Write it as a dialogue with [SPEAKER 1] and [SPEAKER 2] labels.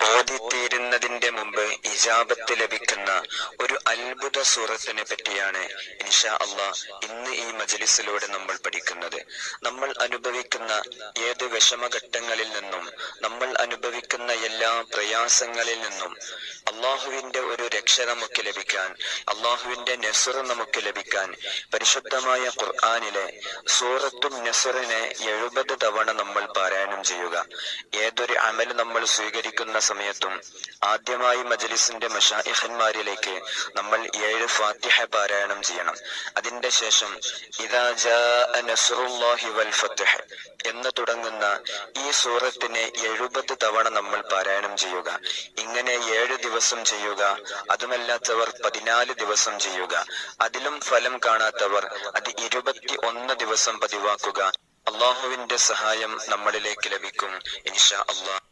[SPEAKER 1] ഓതിത്തീരുന്നതിന്റെ മുമ്പ് ഇജാബത്ത് ലഭിക്കുന്ന ഒരു അത്ഭുത സൂറത്തിനെ പറ്റിയാണ് ഇൻഷാ അള്ളാ ഇന്ന് ഈ മജലിസിലൂടെ നമ്മൾ പഠിക്കുന്നത്. നമ്മൾ അനുഭവിക്കുന്ന ഏത് വിഷമഘട്ടങ്ങളിൽ നിന്നും നമ്മൾ അനുഭവിക്കുന്ന എല്ലാ പ്രയാസങ്ങളിൽ നിന്നും അള്ളാഹുവിന്റെ ഒരു രക്ഷ നമുക്ക് ലഭിക്കാൻ അള്ളാഹുവിന്റെ നെസുറ നമുക്ക് ലഭിക്കാൻ പരിശുദ്ധമായ ഖുർആാനിലെ സൂറത്തും നെസുറിനെ എഴുപത് തവണ നമ്മൾ പാരായണം ചെയ്യുക. ഏതൊരു അമൽ നമ്മൾ സ്വീകരിക്കുന്ന സമയത്തും ആദ്യമായി മജലിസിന്റെ മഷായിഹന്മാരിലേക്ക് നമ്മൾ ഏഴ് ഫാത്തിഹ പാരായണം ചെയ്യണം. അതിന്റെ ശേഷം എന്ന് തുടങ്ങുന്ന ഈ സൂറത്തിനെ എഴുപത് തവണ നമ്മൾ പാരായണം ചെയ്യുക. ഇങ്ങനെ ഏഴ് ദിവസം ചെയ്യുക അതുമല്ലാത്തവർ പതിനാല് ദിവസം ചെയ്യുക. അതിലും ഫലം കാണാത്തവർ അത് ഇരുപത്തി ഒന്ന് ദിവസം പതിവാക്കുക. അള്ളാഹുവിന്റെ സഹായം നമ്മളിലേക്ക് ലഭിക്കും. ഇൻഷാ അള്ളാഹ്